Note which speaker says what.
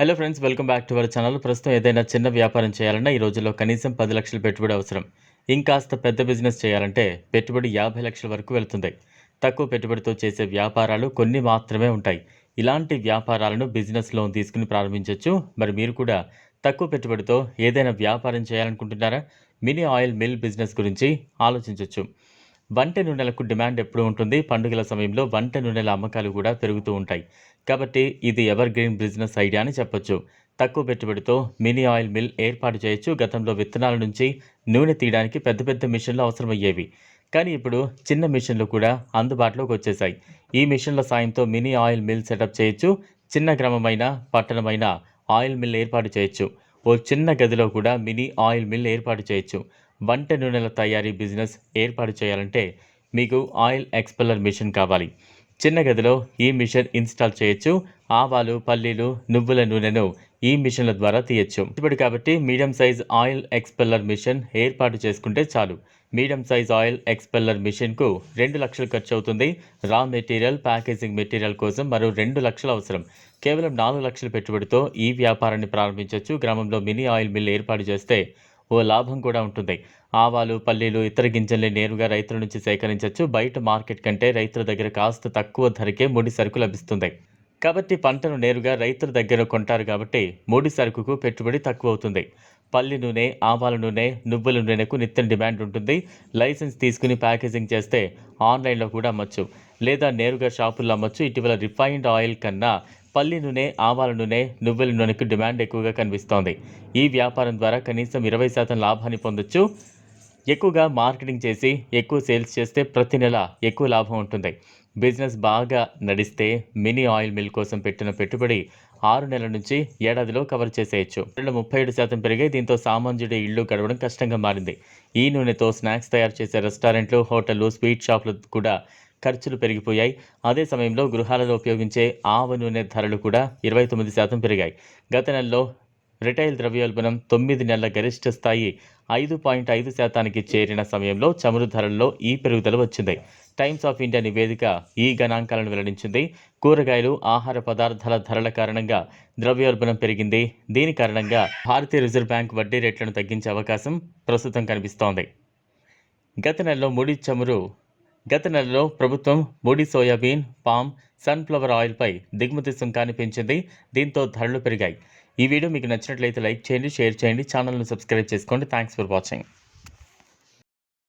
Speaker 1: Hello friends welcome back to our channel ప్రస్తుతం ఏదైనా చిన్న వ్యాపారం చేయాలన్నా ఈ రోజుల్లో కనీసం పది లక్షలు పెట్టుబడి అవసరం. ఇంకాస్త పెద్ద బిజినెస్ చేయాలంటే పెట్టుబడి యాభై లక్షల వరకు వెళ్తుంది. తక్కువ పెట్టుబడితో చేసే వ్యాపారాలు కొన్ని మాత్రమే ఉంటాయి. ఇలాంటి వ్యాపారాలను బిజినెస్ లోన్ తీసుకుని ప్రారంభించవచ్చు మరి మీరు కూడా తక్కువ పెట్టుబడితో ఏదైనా వ్యాపారం చేయాలనుకుంటున్నారా? మినీ ఆయిల్ మిల్ బిజినెస్ గురించి ఆలోచించవచ్చు వంట నూనెలకు డిమాండ్ ఎప్పుడు ఉంటుంది. పండుగల సమయంలో వంట నూనెల అమ్మకాలు కూడా పెరుగుతూ ఉంటాయి. కాబట్టి ఇది ఎవర్ గ్రీన్ బిజినెస్ ఐడియా అని చెప్పొచ్చు. తక్కువ పెట్టుబడితో మినీ ఆయిల్ మిల్ ఏర్పాటు చేయొచ్చు. గతంలో విత్తనాల నుంచి నూనె తీయడానికి పెద్ద పెద్ద మిషన్లు అవసరమయ్యేవి. కానీ ఇప్పుడు చిన్న మిషన్లు కూడా అందుబాటులోకి వచ్చేసాయి ఈ మిషన్ల సాయంతో మినీ ఆయిల్ మిల్ సెటప్ చేయొచ్చు. చిన్న గ్రామమైన పట్టణమైన ఆయిల్ మిల్ ఏర్పాటు చేయొచ్చు. ఓ చిన్న గదిలో కూడా మినీ ఆయిల్ మిల్ ఏర్పాటు చేయొచ్చు. వంట నూనెల తయారీ బిజినెస్ ఏర్పాటు చేయాలంటే మీకు ఆయిల్ ఎక్స్పెల్లర్ మిషన్ కావాలి. చిన్న గదిలో ఈ మిషన్ ఇన్స్టాల్ చేయొచ్చు. ఆవాలు పల్లీలు నువ్వుల నూనెను ఈ మిషన్ల ద్వారా తీయచ్చు. ఇప్పుడు కాబట్టి medium size oil expeller machine ఏర్పాటు చేసుకుంటే చాలు. మీడియం సైజ్ ఆయిల్ ఎక్స్పెల్లర్ మిషన్కు రెండు లక్షలు ఖర్చు అవుతుంది. రా మెటీరియల్ ప్యాకేజింగ్ మెటీరియల్ కోసం మరో రెండు లక్షలు అవసరం. కేవలం నాలుగు లక్షల పెట్టుబడితో ఈ వ్యాపారాన్ని ప్రారంభించవచ్చు గ్రామంలో మినీ ఆయిల్ మిల్ ఏర్పాటు చేస్తే ఓ లాభం కూడా ఉంటుంది. ఆవాలు పల్లీలు ఇతర గింజల్ని నేరుగా రైతుల నుంచి సేకరించవచ్చు బయట మార్కెట్ కంటే రైతుల దగ్గర కాస్త తక్కువ ధరకే ముడి సరుకు లభిస్తుంది. కాబట్టి పంటను నేరుగా రైతుల దగ్గర కొంటారు కాబట్టి ముడి సరుకుకు పెట్టుబడి తక్కువ అవుతుంది పల్లి నూనె ఆవాల నూనె నువ్వుల నూనెకు నిత్యం డిమాండ్ ఉంటుంది. లైసెన్స్ తీసుకుని ప్యాకేజింగ్ చేస్తే ఆన్లైన్లో కూడా అమ్మచ్చు. లేదా నేరుగా షాపుల్లో అమ్మచ్చు. ఇటీవల రిఫైన్డ్ ఆయిల్ కన్నా పల్లి నూనె ఆవాల నూనె నువ్వుల నూనెకు డిమాండ్ ఎక్కువగా కనిపిస్తోంది. ఈ వ్యాపారం ద్వారా కనీసం ఇరవై శాతం లాభాన్ని పొందొచ్చు. ఎక్కువగా మార్కెటింగ్ చేసి ఎక్కువ సేల్స్ చేస్తే ప్రతి నెల ఎక్కువ లాభం ఉంటుంది. బిజినెస్ బాగా నడిస్తే మినీ ఆయిల్ మిల్ కోసం పెట్టిన పెట్టుబడి ఆరు నెలల నుంచి ఏడాదిలో కవర్ చేసేయచ్చు. రెండు ముప్పై ఏడు శాతం పెరిగాయి దీంతో సామాన్యుడి ఇళ్ళు గడవడం కష్టంగా మారింది. ఈ నూనెతో స్నాక్స్ తయారు చేసే రెస్టారెంట్లు హోటళ్ళు స్వీట్ షాపులు కూడా ఖర్చులు పెరిగిపోయాయి. అదే సమయంలో గృహాలలో ఉపయోగించే ఆవ నూనె ధరలు కూడా ఇరవై తొమ్మిది శాతం పెరిగాయి. గత నెలలో రిటైల్ ద్రవ్యోల్బణం తొమ్మిది నెలల గరిష్ట స్థాయి ఐదు పాయింట్ ఐదు శాతానికి చేరిన సమయంలో చమురు ధరల్లో ఈ పెరుగుదల వచ్చింది. టైమ్స్ ఆఫ్ ఇండియా నివేదిక ఈ గణాంకాలను వెల్లడించింది. కూరగాయలు ఆహార పదార్థాల ధరల కారణంగా ద్రవ్యోల్బణం పెరిగింది. దీని కారణంగా భారతీయ రిజర్వ్ బ్యాంక్ వడ్డీ రేట్లను తగ్గించే అవకాశం ప్రస్తుతం కనిపిస్తోంది. గత నెలలో ముడి చమురు గత నెలలో ప్రభుత్వం ముడి సోయాబీన్ పామ్ సన్ఫ్లవర్ ఆయిల్పై దిగుమతి సుంకాన్ని పెంచింది. దీంతో ధరలు పెరిగాయి. ఈ వీడియో మీకు నచ్చినట్లయితే లైక్ చేయండి షేర్ చేయండి ఛానల్ను సబ్స్క్రైబ్ చేసుకోండి. Thanks for watching.